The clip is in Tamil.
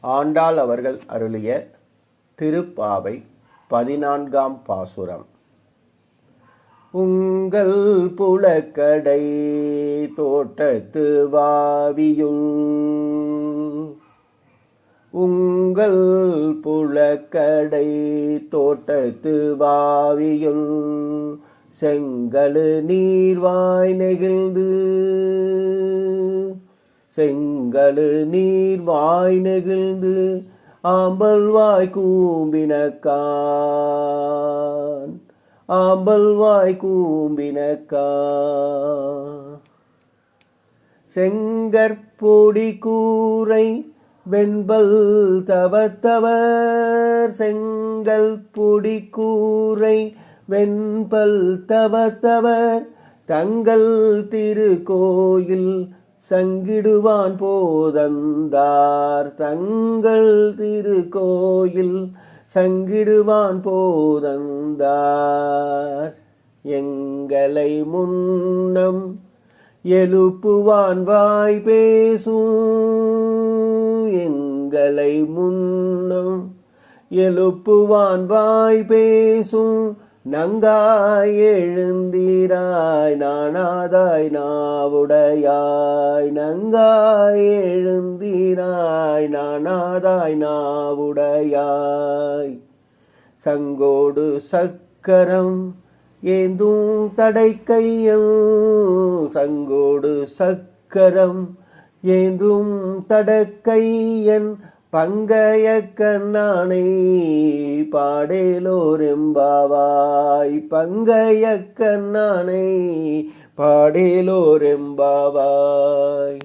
ஆண்டாள் அவர்கள் அருளிய திருப்பாவை பதினான்காம் பாசுரம். உங்கள் புலக்கடை தோட்டத்து வாவியுள் உங்கள் புலக்கடை தோட்டத்து வாவியுள் செங்கழு நீர்வாய் நெகிழ்ந்து செங்கழு நீர்வாய் நெகிழ்ந்து ஆம்பல்வாய் கூம்பினக்கான். ஆம்பல்வாய் கூம்பினக்கான். செங்கற்பொடி கூரை வெண்பல் தவத்தவர். செங்கல் பொடி கூரை வெண்பல் தவத்தவர். தங்கள் திருக்கோயில் சங்கிடுவான் போதந்தார். தங்கள் திருக்கோயில் சங்கிடுவான் போதந்தார். எங்களை முன்னம் எழுப்புவான் வாய் பேசும். எங்களை முன்னம் எழுப்புவான் வாய் பேசும். நங்காய் எழுந்திராய் நானாதாய் நாவுடையாய். நங்காய் எழுந்திராய் நானாதாய் நாவுடையாய். சங்கோடு சக்கரம் ஏந்தும் தடை கையம் சங்கோடு சக்கரம் ஏந்தும் தடக்கையன் பங்கைய கண்ணானை பாடேலோரெம்பாவாய். பங்கைய கண்ணானை பாடேலோரெம்பாவாய்.